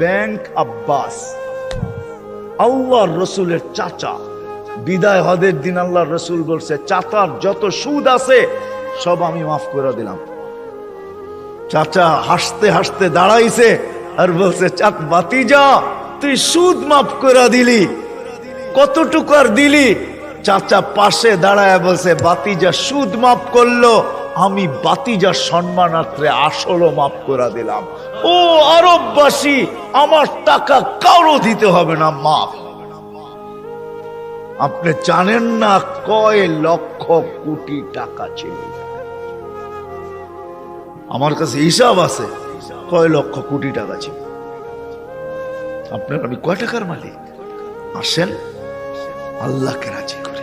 Bank Abbas. আল্লাহ রসুলের চাচা। বিদায় হদের দিন আল্লাহ রসুল বলছে, চাচার যত সুদ আছে, সব আমি মাফ করে দিলাম। চাচা হাসতে হাসতে দাঁড়াইছে আর বলছে চাক বাতি যা তুই সুদ মাফ করে দিলি। কতটুকু আর দিলি? চাচা পাশে দাঁড়ায় বলছে বাতিজা সুদ মাফ করল, আমি বাতিজার সম্মানার্থে আসলও মাফ করে দিলাম। ও আরববাসী, আমার টাকা কারও দিতে হবে না, মাফ। আপনি জানেন না কয় লক্ষ কোটি টাকা ছিল? আমার কাছে হিসাব আছে, কয় লক্ষ কোটি টাকা ছিল। আপনার আমি কয় টাকার মালিক? আসেন, আল্লাহকে রাজি করে।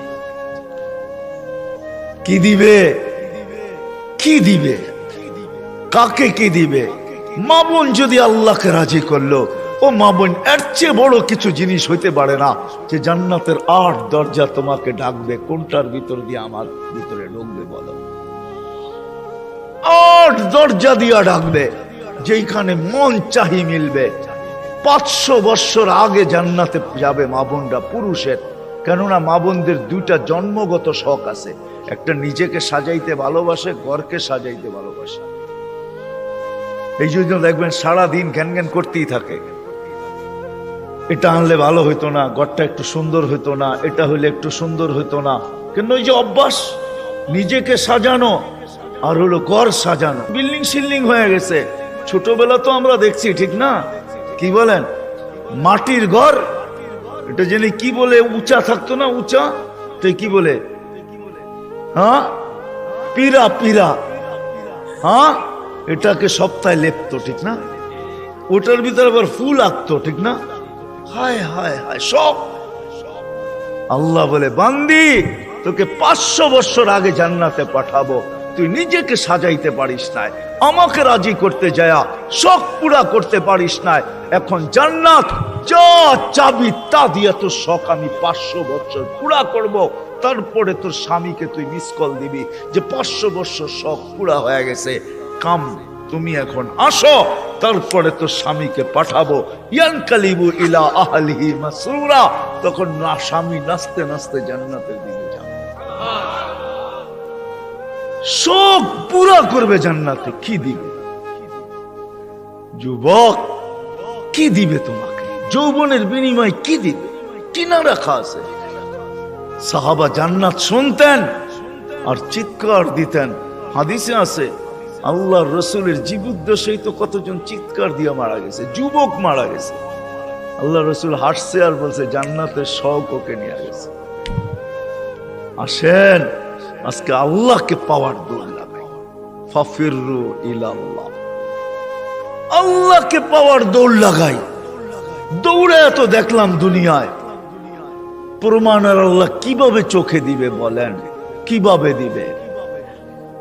কি দিবে? কি দিবে? কাকে কি দিবে? মা বোন যদি আল্লাহকে রাজি করল, ও মা বোন, এর চেয়ে বড় কিছু জিনিস হইতে পারে না যে জান্নাতের আট দরজা তোমাকে ডাকবে কোনটার ভিতর দিয়ে আমার ভিতরে ঢুকবে বলো? আট দরজা দিয়া ডাকবে যেখানে মন চাহি মিলবে। পাঁচশো বৎসর আগে জান্নাতে যাবে মা বোনরা পুরুষের। কেননা মা বোনদের দুইটা জন্মগত শখ আছে। একটা নিজেকে সাজাইতে ভালোবাসে, ঘরকে সাজাইতে ভালোবাসে। এই জন্য দেখবেন সারা দিন ঘ্যান ঘ্যান করতেই থাকে। এটা আনলে ভালো হইতো না, ঘরটা একটু সুন্দর হইতো না, এটা হইলে একটু সুন্দর হইতো না। কেন ওই যে অভ্যাস? নিজেকে সাজানো আর হলো ঘর সাজানো। বিল্ডিং সিল্ডিং হয়ে গেছে। ছোটবেলা তো আমরা দেখছি, ঠিক না? কি বলেন? মাটির ঘর? এটা জেনে কি বলে? উঁচা থাকতো না উঁচা? তো কি বলে? হ্যাঁ? পীরা পীরা হ্যাঁ? এটাকে সপ্তাহে লেপতো, ঠিক না? ওটার ভিতরে আবার ফুল আঁকতো ঠিক না? হায় হায় হায়, সব। আল্লাহ বলে, বান্দি, তোকে পাঁচশো বছর আগে জান্নাতে পাঠাবো। তুই নিজেকে সাজাইতে পারিস নাই। আমাকে রাজি করতে যায়া, শখ পুরা করতে পারিস নাই। এখন জান্নাত, যা চাবি তা দিয়ে তোর শখ আমি পাঁচশো বছর পুরা করব। তারপরে তোর স্বামীকে তুই মিস কল দিবি যে পাঁচশো বছর শখ পুরা হয়ে গেছে। কাম, তুমি এখন আসো, তারপরে তোর স্বামীকে পাঠাবো। ইয়ানকালিবু ইলা আহলিহি মাসরুরা, তখন না স্বামী নাচতে নাচতে জান্নাতের দিকে যাবে। শোক পুরা করবে জান্নাতে, কি দিবে? যুবক, কি দিবে তোমাকে? যৌবনের বিনিময় কি দিবে? কিনা রাখা আছে সাহাবা জান্নাত শুনতেন আর চিৎকার দিতেন। হাদিসে আছে আল্লাহ রসুলের জীবুদ্দেশেই তো কতজন চিৎকার দিয়ে মারা গেছে, যুবক মারা গেছে। আল্লাহ রসুল হাসছে আর বলছে, জান্নাতের শখ ওকে নিয়ে গেছে আসেন, আজকে আল্লাহকে পাওয়ার দৌড় লাগাই। ফাফিরু ইলাল্লাহ। আল্লাহকে পাওয়ার দৌড় লাগাই। দৌড়ে এত দেখলাম দুনিয়ায়। প্রমাণ আর আল্লাহ কীভাবে চোখে দিবে বলেন? কীভাবে দিবে?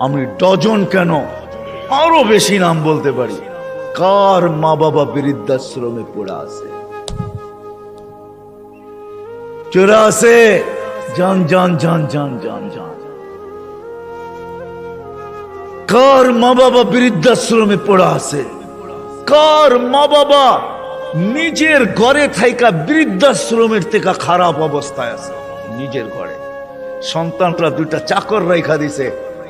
আমি ডজন কেন? আরও বেশি নাম বলতে পারি। কার মা বাবা বৃদ্ধাশ্রমে পড়ে আছে? চোরা আছে যান যান যান যান যান কার মা বাবা বৃদ্ধাশ্রমে পড়ে আছে? কার মা বাবা নিজের ঘরে থাইকা বৃদ্ধাশ্রমের থেকে খারাপ অবস্থায় আছে? নিজের ঘরে। সন্তানরা দুইটা চাকর রেখা দিছে।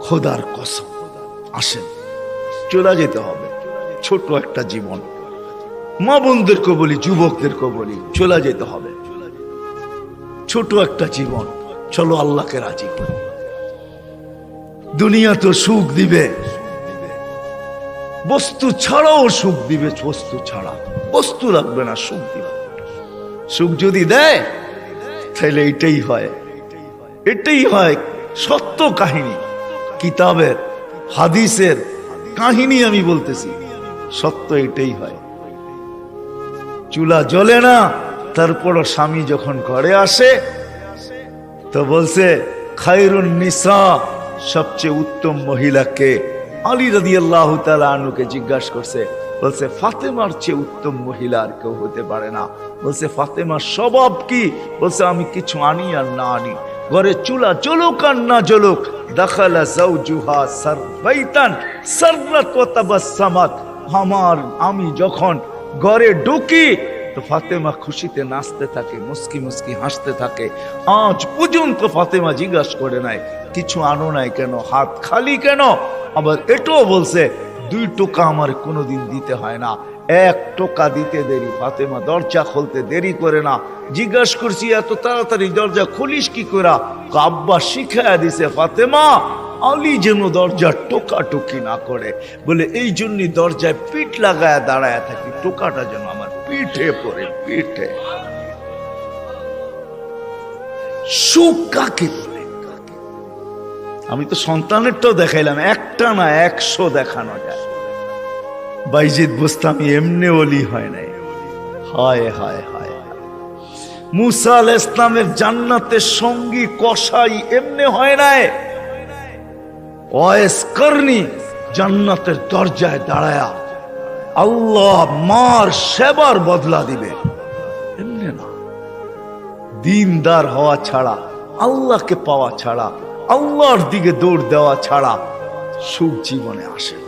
খোদার কসম। আসেন, চলে যেতে হবে। ছোট একটা জীবন। মা বোনদেরকে বলি যুবকদেরকে বলি, চলে যেতে হবে। ছোট একটা জীবন। চলো আল্লাহকে রাজি দুনিয়া তো সুখ দিবে। বস্তু ছাড়াও সুখ দিবে, বস্তু ছাড়া। বস্তু লাগবে না, সুখ দিবে। সুখ যদি দেয়, তাহলে এটাই হয়। এটাই হয় সত্য কাহিনী। কিতাবের, হাদিসের কাহিনী আমি বলতেছি। সত্য এটাই হয়। চুলা জ্বলে না তারপরও স্বামী যখন ঘরে আসে, তো বলছে, খায়রুন নিসা সবচেয়ে উত্তম মহিলাকে আলী রাদি আল্লাহ আনুকে জিজ্ঞাসা করছে, বলছে, ফাতেমার চেয়ে উত্তম মহিলা আর কেউ হতে পারে না। বলছে, ফাতেমার স্বভাব কি? বলছে, আমি কিছু আনি আর না আনি। ঘরে চুলা জ্বলুক আর না জ্বলুক, দাখালা আমার, আমি যখন ঘরে ঢুকি, তো ফাতেমা খুশিতে নাচতে থাকে, মুস্কি মুস্কি হাসতে থাকে। আজ পর্যন্ত ফাতেমা জিজ্ঞাসা করে নাই, কিছু আনো নাই কেন? হাত খালি কেন? আবার এটাও বলছে, দুই টোকা আমার কোনোদিন দিতে হয় না। এক টোকা দিতে দেরি, ফাতেমা দরজা খুলতে দেরি করে না। জিজ্ঞাসা করছি, এত তাড়াতাড়ি দরজা খুলিস কি করা আব্বা শিখায়া দিছে, ফাতেমা, আলী যেন দরজা টোকা টুকি না করে। বলে, এই জন্যই দরজায় পিঠ লাগায় দাঁড়ায় থাকি, টোকাটা যেন আমার পিঠে পড়ে, পিঠে। সুখ কাকে? আমি তো সন্তানেরটাও দেখাইলাম, একটা না একশো দেখানো যায় বাইজিদ বুস্তামি এমনি অলি হয় নাই। হায় হায় হায়। মুসা ইসলামের জান্নাতের সঙ্গী কসাই এমনি হয় নাই। ওয়েস করনি জান্নাতের দরজায় দাঁড়ায়া আল্লাহ মার সেবার বদলা দিবে। এমনি না। দিনদার হওয়া ছাড়া, আল্লাহকে পাওয়া ছাড়া, আল্লাহর দিকে দৌড় দেওয়া ছাড়া সুখ জীবনে আসে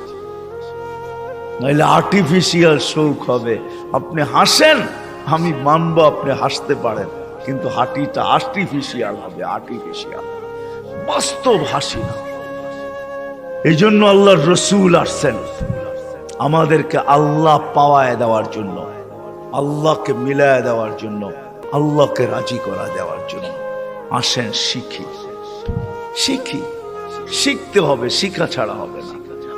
নাহলে আর্টিফিশিয়াল সুখ হবে। আপনি হাসেন, আমি মানব আপনি হাসতে পারেন। কিন্তু হাঁটিটা আর্টিফিশিয়াল হবে আর্টিফিশিয়াল বাস্তব হাসি না। এই জন্য আল্লাহর রসুল আসছেন। আমাদেরকে আল্লাহ পাওয়ায় দেওয়ার জন্য, আল্লাহকে মিলায় দেওয়ার জন্য, আল্লাহকে রাজি করা দেওয়ার জন্য। আসেন শিখি। শিখি। শিখতে হবে, শিখা ছাড়া হবে না।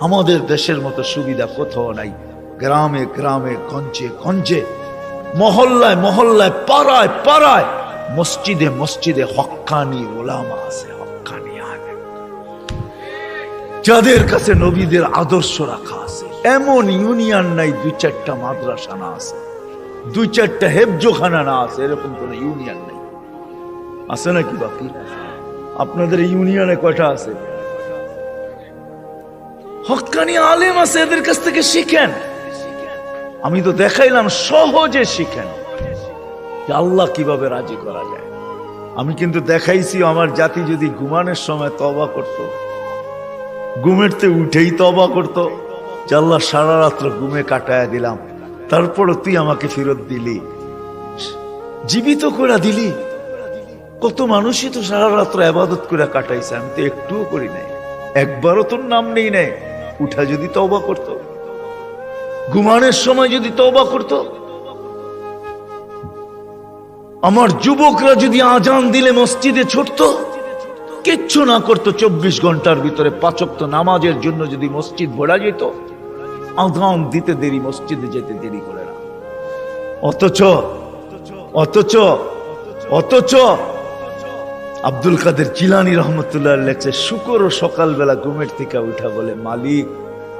আমাদের দেশের মতো সুবিধা কোথাও নাই। গ্রামে গ্রামে, গঞ্জে গঞ্জে, মহল্লায় মহল্লায়, পাড়ায় পাড়ায়, মসজিদে মসজিদে হক্কানি ওলামা আছে, হক্কানি আলেম। যাদের কাছে নবীদের আদর্শ রাখা আছে, এমন ইউনিয়ন নাই, দুই চারটা মাদ্রাসা না আছে, দুই চারটা হেফজোখানা না আছে, এরকম কোন ইউনিয়ন নেই। আছে নাকি বাকি? আপনাদের ইউনিয়নে কয়টা আছে? হক্কানি আলেম আছে, এদের কাছ থেকে শিখেন। আমি তো দেখাইলাম, সহজে শিখেন। আল্লাহ কীভাবে রাজি করা যায়। আমি কিন্তু দেখাইছি, আমার জাতি যদি ঘুমানোর সময় তবা করত ঘুমেরতে উঠেই তবা করত, যে আল্লাহ সারা রাত্র ঘুমে কাটায় দিলাম, তারপরও তুই আমাকে ফেরত দিলি। জীবিত করে দিলি। কত মানুষই তো সারা রাত্র আবাদত করে কাটাইছে, আমি তো একটুও করি নাই। একবারও তোর নাম নেই নাই। উঠা যদি তবা করত, ঘুমানোর সময় যদি তবা করত, আমার যুবকরা যদি আজান দিলে মসজিদে ছুটত, কিচ্ছু না করতো, চব্বিশ ঘণ্টার ভিতরে পাচক্ত নামাজের জন্য যদি মসজিদ ভরা যেত, আজান দিতে দেরি, মসজিদে যেতে দেরি করে না। অথচ অথচ অথচ আব্দুল কাদের জিলানি রহমতুল্লাহ লেখছে, শুকর ও সকালবেলা ঘুমের থেকে উঠা বলে, মালিক,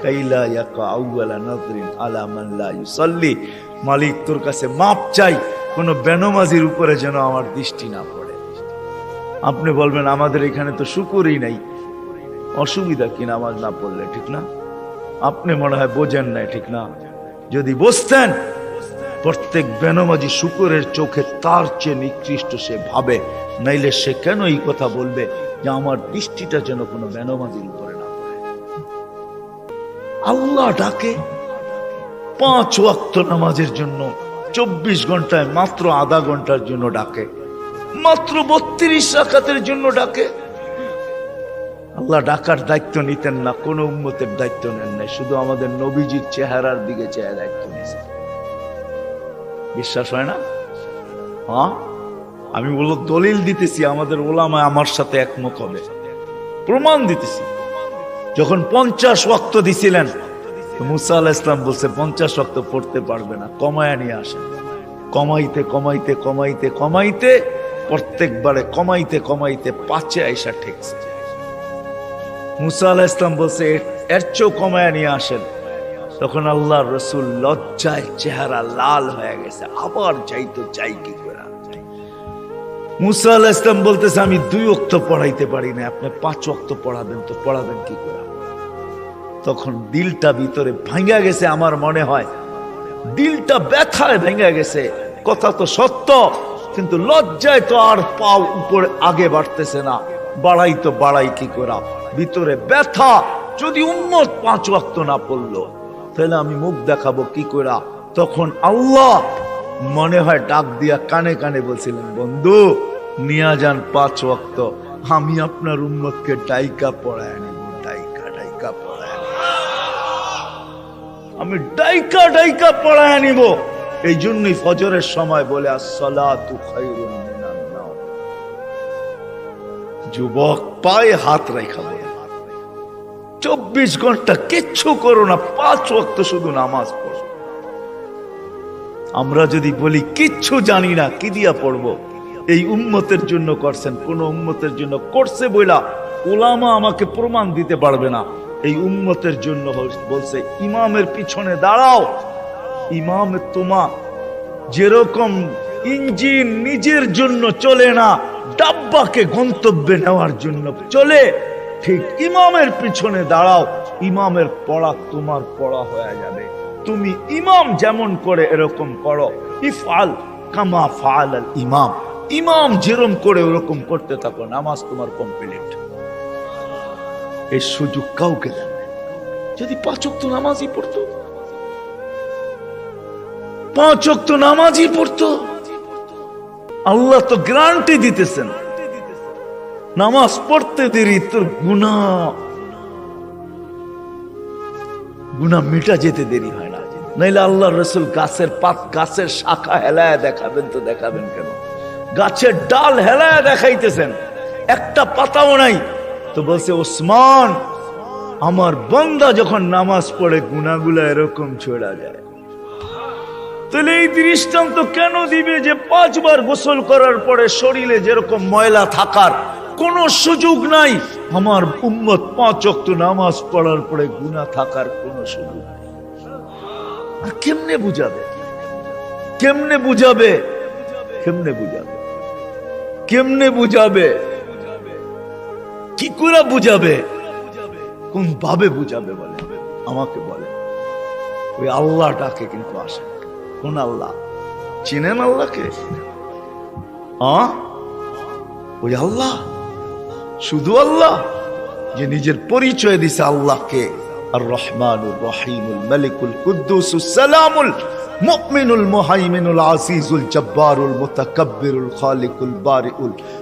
কাইলা ইয়াকা আউয়ালা নাজরিন আলা মান লা ইউসাল্লি। মালিক, তোর কাছে মাপ চাই, কোনো বেনমাজির উপরে যেন আমার দৃষ্টি না পড়ে। আপনি বলবেন, আমাদের এখানে তো শুকুরই নাই। অসুবিধা কি নামাজ না পড়লে, ঠিক না? আপনি মনে হয় বোঝেন নাই, ঠিক না? যদি বসতেন প্রত্যেক বেনমাজি শুকুরের চোখে তার চেয়ে নিকৃষ্ট সে ভাবে। নাইলে সে কেন এই কথা বলবে যে আমার দৃষ্টিটা যেন কোনো বেনমাজির উপরে না পড়ে? আল্লাহ ডাকে পাঁচ ওয়াক্ত নামাজের জন্য, চব্বিশ ঘন্টায় মাত্র আধা ঘণ্টার জন্য ডাকে, মাত্র বত্রিশ রাখাতের জন্য ডাকে। আল্লাহ ডাকার দায়িত্ব নিতেন না, কোনো উম্মতের দায়িত্ব নেন নাই, শুধু আমাদের নবীজির চেহারার দিকে চেয়ে দায়িত্ব নিয়েছেন। বিশ্বাস হয় না? হ্যাঁ? আমি বলল, দলিল দিতেছি, আমাদের ওলামা আমার সাথে একমত হবে। প্রমাণ দিতেছি। যখন পঞ্চাশ ওয়াক্ত দিছিলেন মুসা আল্লাহ ইসলাম বলছে, পঞ্চাশ ওয়াক্ত পড়তে পারবে না, কমায়া নিয়ে আসেন। কমাইতে কমাইতে কমাইতে কমাইতে, প্রত্যেকবারে কমাইতে কমাইতে পাঁচে আইসা ঠেকছে। মুসা আল্লাহ ইসলাম বলছে "এর- এর চেয়েও কমায়া নিয়ে আসেন। তখন আল্লাহ রসুল লজ্জায় চেহারা লাল হয়ে গেছে। আবার যাইতো চাই কি করে? মুসা আল্লাহ ইসলাম বলতেছে, আমি দুই অক্ত পড়াইতে পারি না আপনি পাঁচ অক্ত পড়াবেন তো পড়াবেন কি করে? তখন দিলটা ভিতরে ভাঙ্গা গেছে, আমার মনে হয়। দিলটা ব্যথায় ভেঙে গেছে। কথা তো সত্য, কিন্তু লজ্জায় তো আর পাও উপরে আগে বাড়তেছে না। বাড়াই তো বাড়াই কি করা? ভিতরে ব্যথা, যদি উন্মত পাঁচ ওয়াক্ত না পড়ল তাহলে আমি মুখ দেখাবো কি করা তখন আল্লাহ মনে হয় ডাক দিয়া কানে কানে বলছিলেন, বন্ধু, নিয়া যান পাঁচ ওয়াক্ত, আমি আপনার উন্মতকে ডাইকা পড়ায় নেব ডাইকা ডাইকা পড়ায়। আমি ডাইকা ডাইকা পড়ায় নিব এই জন্যই ফজরের সময় বলে নাওম। যুবক পায়ে হাত রেখা চব্বিশ ঘণ্টা কিচ্ছু করো না, পাঁচ ওয়াক্ত শুধু নামাজ পড়ো। আমরা যদি বলি, কিচ্ছু জানি না, কি দিয়া পড়ব? এই উম্মতের জন্য করছেন, কোন উম্মতের জন্য করছে বইলা ওলামা আমাকে প্রমাণ দিতে পারবে না। এই উম্মতের জন্য বলছে, ইমামের পিছনে দাঁড়াও। ইমাম তোমা যেরকম ইঞ্জিন নিজের জন্য চলে না, ডাব্বাকে গন্তব্যে নেওয়ার জন্য চলে। ঠিক ইমামের পিছনে দাঁড়াও। ইমামের পড়া তোমার পড়া হয়ে যাবে। তুমি ইমাম যেমন করে এরকম করো। ইফআল কামা ফাল ইমাম। ইমাম যেরকম করে ওরকম করতে থাকো। নামাজ তোমার কমপ্লিট এই সুযোগ কাউকে দেন যদি পাঁচক তো নামাজই পড়তো? পাঁচ অক্ত নামাজই পড়তো? আল্লাহ তো গ্রান্টি দিতেছেন। নামাজ পড়তে দেরি, তোর গুণা গুণা মিটা যেতে দেরি হয় না। নাইলে আল্লাহ রসুল গাছের পাত, গাছের শাখা হেলায় দেখাবেন তো দেখাবেন কেন? গাছের ডাল হেলায় দেখাইতেছেন, একটা পাতাও নাই। তো বলছে, ওসমান, আমার বন্দা যখন নামাজ পড়ে গুনাগুলা এরকম ছড়া যায়। তাহলে এই দৃষ্টান্ত কেন দিবে যে পাঁচবার গোসল করার পরে শরীরে যেরকম ময়লা থাকার কোনো সুযোগ নাই। আমার উম্মত পাঁচ অক্ত নামাজ পড়ার পরে গুণা থাকার কোনো সুযোগ নেই। আর কেমনে বুঝাবে? কেমনে বুঝাবে? কেমনে বুঝাবে? কেমনে বুঝাবে? কি করে বুঝাবে? কোন ভাবে বুঝাবে বলে? আমাকে বলে। ওই আল্লাহটাকে কিন্তু আসে। কোন আল্লাহ? চিনেন আল্লাহকে? আ? ওই আল্লাহ? শুধু আল্লাহ, যে নিজের পরিচয় দিছে আল্লাহকে। আর রহমানুর রহিমুল মালিকুল কুদ্দুসুস সালামুল মুমিনুল মুহাইমিনুল আসিজুল জব্বারুল মুতাকাব্বিরুল খালিকুল বারিউল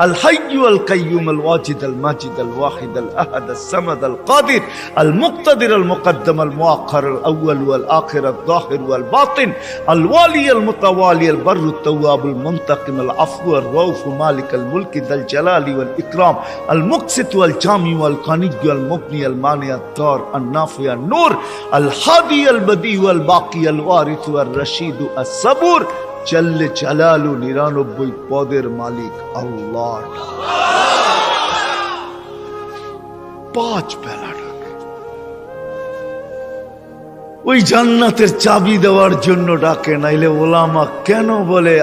الحي القيوم الواجد الماجد الواحد الأحد السمد القادر المقتدر المقدم المؤخر الأول والآخر الظاهر والباطن الوالي المتوالي البر التواب المنتقم العفو الرؤوف مالك الملك ذا الجلال والإكرام المقسط والجامع والقني والمبني المانع الدار النافع النور الهادي البديع والباقي الوارث والرشيد الصبور চললে চালালু নিরানব্বই পদের মালিক আল্লাহ। পাঁচ বেলা ওই জান্নাতের চাবি দেওয়ার জন্য ডাকে, নাইলে ওলামা কেন বলে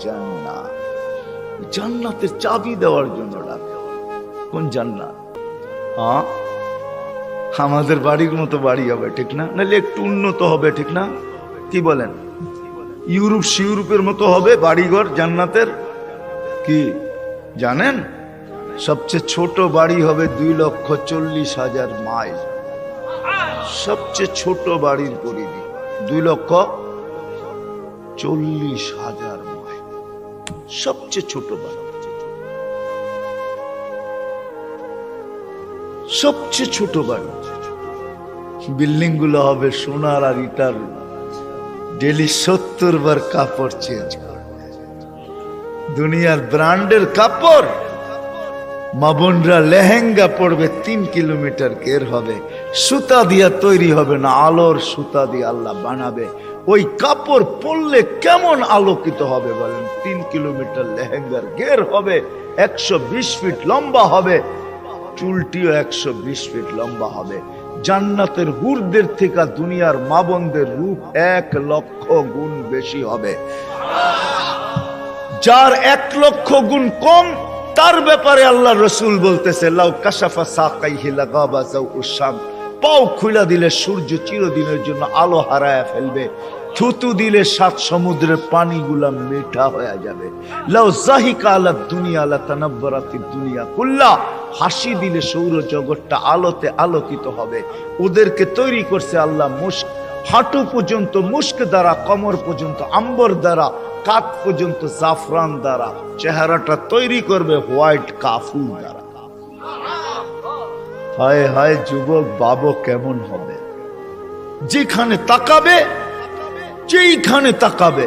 জান্না জান্নাতের চাবি দেওয়ার জন্য ডাকে। কোন জান্নাত? হ্যাঁ? আমাদের বাড়ির মতো বাড়ি হবে, ঠিক না? নাহলে একটু উন্নত হবে, ঠিক না? কি বলেন? ইউরোপ সিউরোপের মতো হবে বাড়িঘর জান্নাতের? কি? জানেন? সবচেয়ে ছোট বাড়ি হবে দুই লক্ষ চল্লিশ হাজার মাইল। সবচেয়ে ছোট বাড়ির পরিধি দুই লক্ষ চল্লিশ হাজার মাইল। সবচেয়ে ছোট বাড়ি। সবচেয়ে ছোট বাড়ি। বিল্ডিংগুলো হবে সোনার আর ইটার। ডেলি সত্তর বার কাপড় চেঞ্জ করবে দুনিয়ার ব্র্যান্ডের কাপড়। মাবনরা লেহেঙ্গা পড়বে তিন কিলোমিটার, কের হবে? সুতা দিয়া তৈরি হবে না, আলোর সুতা দিয়ে আল্লাহ বানাবে। ওই কাপড় পরলে কেমন আলোকিত হবে বলেন? তিন কিলোমিটার লেহেঙ্গার গের হবে, একশো বিশ ফিট লম্বা হবে, চুলটিও একশো বিশ ফিট লম্বা হবে। জান্নাতের হুরদের থেকে দুনিয়ার মাবনদের রূপ এক লক্ষ গুণ বেশি হবে। যার এক লক্ষ গুণ কম, তার ব্যাপারে আল্লাহ রসুল বলতেছে, লাউ কাশাফা সাকাইহি লাগাবা জাউউসাম পাও খুলা দিলে সূর্য চিরদিনের জন্য আলো হারায় ফেলবে। থুতু দিলে সাত সমুদ্রের পানিগুলা মিঠা হয়ে যাবে। লাউ জাহিকা আলা দুনিয়া আলা তানাব্বরাতি দুনিয়া কুল্লা। হাসি দিলে সৌর জগৎটা আলোতে আলোকিত হবে। ওদেরকে তৈরি করছে আল্লাহ মুস্ক হাঁটু পর্যন্ত মুস্ক দ্বারা, কমর পর্যন্ত, আম্বর দ্বারা কাত পর্যন্ত, জাফরান দ্বারা। চেহারাটা তৈরি করবে হোয়াইট কাফুল দ্বারা। হায় হায় যুবক, বাবু কেমন হবে? যেখানে তাকাবে, যেইখানে তাকাবে,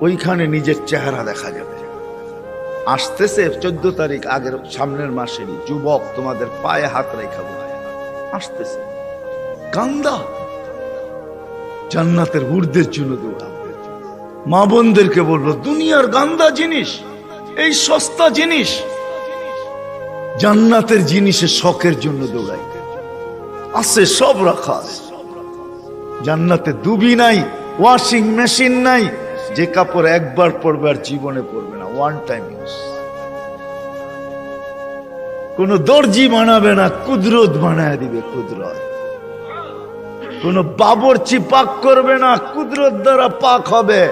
ওইখানে নিজের চেহারা দেখা যাবে। আসতেছে চোদ্দ তারিখ আগের সামনের মাসেরই যুবক তোমাদের পায়ে হাত রেখা আসতেছে। কান্দা। জান্নাতের ঊর্ধ্বের জন্য দৌড়াবে মা বোনদেরকে বলব দুনিয়ার গান্দা জিনিস, এই সস্তা জিনিস, জান্নাতের জিনিসের শখের জন্য দৌড়াই। আছে, সব রাখা জান্নাতে দুবি নাই ওয়াশিং মেশিন নাই, যে কাপড় একবার পরবে আর জীবনে পরবে ওয়ান টাইম ইউজ কোন দর্জি বানাবে না, কুদরত বানায় দিবে কুদরত। কোন বাবরচি পাক করবে না, কুদরত দ্বারা পাক হবে।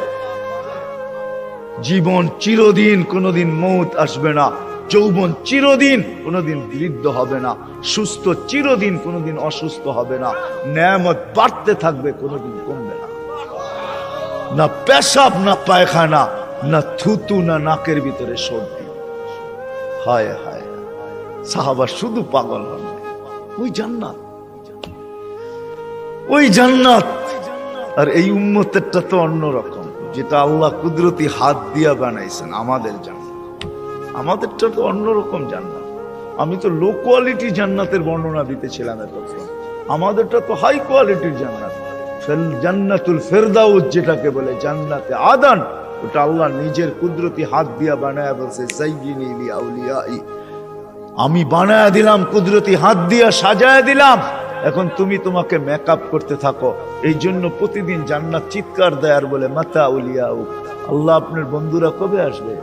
জীবন চিরদিন কোনোদিন মৌত আসবে না, যৌবন চিরদিন কোনোদিন বৃদ্ধ হবে না, সুস্থ চিরদিন কোনোদিন অসুস্থ হবে না, ন্যামত বাড়তে থাকবে কোনোদিন কমবে না। না পেশাব, না পায়খানা না থুতু না নাকের ভিতরে সর্দি। হায় হায় সাহাবা শুধু পাগল হন। ওই জান্নাত। ওই জান্নাত। আর এই উম্মতেরটা তো অন্যরকম যেটা আল্লাহ কুদরতি হাত দিয়া বানাইছেন আমাদের জান্নাত। আমাদেরটা তো অন্যরকম জান্নাত। আমি তো লো কোয়ালিটি জান্নাতের বর্ণনা দিতেছিলাম এতক্ষণ। আমাদেরটা তো হাই কোয়ালিটির জান্নাত। জান্নাতুল ফেরদাউস যেটাকে বলে জান্নাতে আদান। ওটা আল্লাহ নিজের কুদরতি হাত দিয়া বানায় বলছে আমি বানায় দিলাম, কুদরতি হাত দিয়া সাজায় দিলাম। এখন তুমি তোমাকে মেকআপ করতে থাকো। এই জন্য প্রতিদিন জান্নাত চিৎকার দেয় আর বলে, মাতা উলিয়াউ। আল্লাহ আপনার বন্ধুরা কবে আসবে?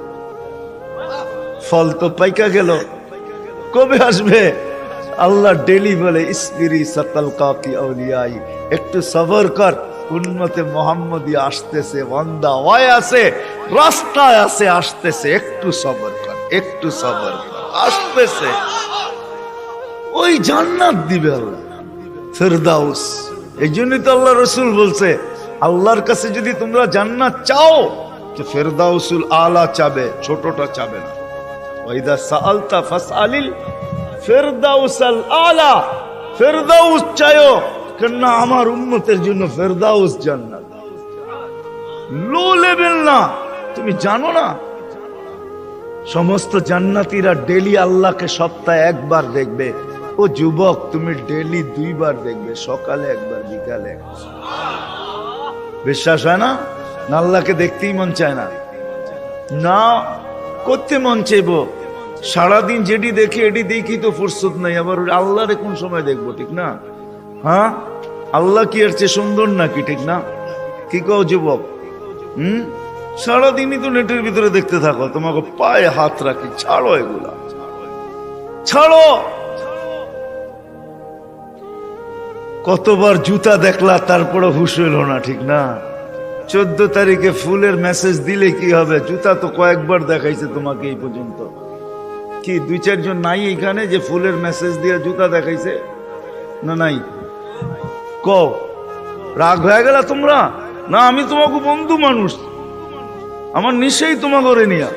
ফল তো পাইকা গেল। কবে আসবে? আল্লাহ ডেলি বলে, ইসবিরি সাতাল কাকি আউলিয়াই। একটু সবর কর। উন্নতে মোহাম্মদী আসতেছে, বন্দা ওয়াই আছে, রাস্তায় আছে, আসতেছে, একটু সবর কর, একটু সবর কর, আসতেছে। ওই জান্নাত দিবে আল্লাহ, ফেরদাউস। এই জন্যই তো আল্লাহ রসুল বলছে, আল্লাহর কাছে যদি তোমরা জান্নাত চাও, তো ফেরদাউসুল আলা চাবে, ছোটটা চাবে না। ওয়াইদা সাআলতা ফাসআলিল ফেরদাউসাল আলা, ফেরদাউস চাইও কেননা আমার উম্মতের জন্য ফেরদাউস জান্নাত। লো লেভেল না। তুমি জানো না? সমস্ত জান্নাতীরা ডেলি আল্লাহকে সপ্তাহে একবার দেখবে। ও যুবক, তুমি ডেলি দুইবার দেখবে, সকালে একবার, বিকালে বিশ্বাস হয় না? না আল্লাহকে দেখতেই মন চায় না। না, করতে মন চাইব। সারাদিন যেটি দেখি, এটি দেখি তো ফুরসত নাই। আবার আল্লাহরে কোন সময় দেখব, ঠিক না? হ্যাঁ? আল্লাহ কি এর চেয়ে সুন্দর নাকি, ঠিক না? কি কও যুবক? হুম? সারাদিনই তো নেটের ভিতরে দেখতে থাকো, তোমাকে পায়ে হাত রাখি, ছাড়ো এগুলা। ছাড়ো! কতবার জুতা দেখলা তারপরে হুশ হইল না, ঠিক না? চোদ্দ তারিখে ফুলের মেসেজ দিলে কি হবে? জুতা তো কয়েকবার দেখাইছে তোমাকে এই পর্যন্ত। কি, দুই চারজন নাই এখানে যে ফুলের মেসেজ দিয়ে জুতা দেখাইছে? না, নাই। ক রাগ হয়ে গেল তোমরা? না, আমি তোমাকে বন্ধু মানুষ। আমার নিশেই তোমাকে নিয়া।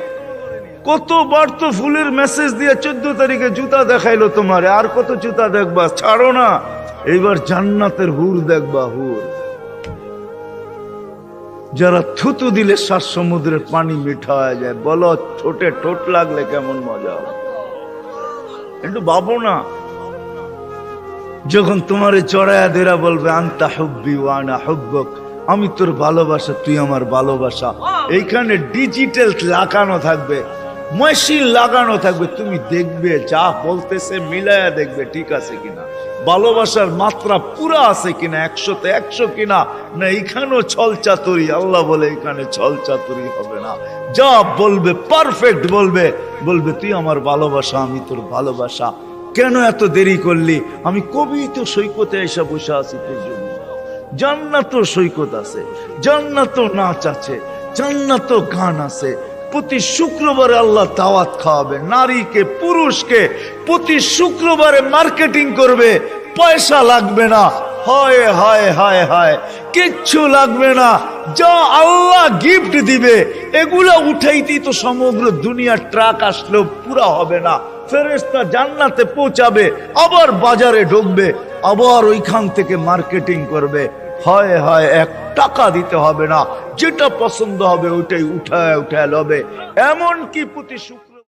কতবার তো ফুলের মেসেজ দিয়ে চোদ্দ তারিখে জুতা দেখাইলো তোমার, আর কত জুতা দেখবা? ছাড়ো না। এইবার জান্নাতের হুর দেখবা, হুর। যারা থুতু দিলে সাত সমুদ্রের পানি মিঠা হয়ে যায়। বলো, ঠোঁটে ঠোঁট লাগলে কেমন মজা? একটু ভাবো না। যখন তোমারে চড়ায়া দেরা বলবে আন্তা হব্বি ওয়ানা হব্বক আমি তোর ভালোবাসা তুই আমার ভালোবাসা। এইখানে ডিজিটাল লাগানো থাকবে মেশিন লাগানো থাকবে তুমি দেখবে যা বলতেছে মিলায়া দেখবে ঠিক আছে কিনা? ভালোবাসার মাত্রা পুরা আছে কিনা একশোতে একশো কিনা? না এখানেও ছল চাতুরি আল্লাহ বলে এখানে ছল চাতুরি হবে না। যা বলবে পারফেক্ট বলবে বলবে তুই আমার ভালোবাসা আমি তোর ভালোবাসা। কেন এত দেরি করলি? আমি কবি তো সৈকতে এসে বসে আছি তোর জন্য। জান্নাত সৈকত আছে, জান্নাত নাচ আছে, জান্নাত গান আছে। প্রতি শুক্রবারে আল্লাহ দাওয়াত খাওয়াবে, নারীকে, পুরুষকে প্রতি শুক্রবারে মার্কেটিং করবে। পয়সা লাগবে না। হয় হয় হয় হয়, কিচ্ছু লাগবে না। যা আল্লাহ গিফট দিবে, এগুলা উঠাইতেই তো সমগ্র দুনিয়ার ট্রাক আসলেও পুরা হবে না। ফেরেস্তা জান্নাতে পৌঁছাবে, আবার বাজারে ঢুকবে, আবার ওইখান থেকে মার্কেটিং করবে। হয় হয়, এক টাকা দিতে হবে না, যেটা পছন্দ হবে ওইটাই উঠায় উঠায় লবে। এমন কি প্রতি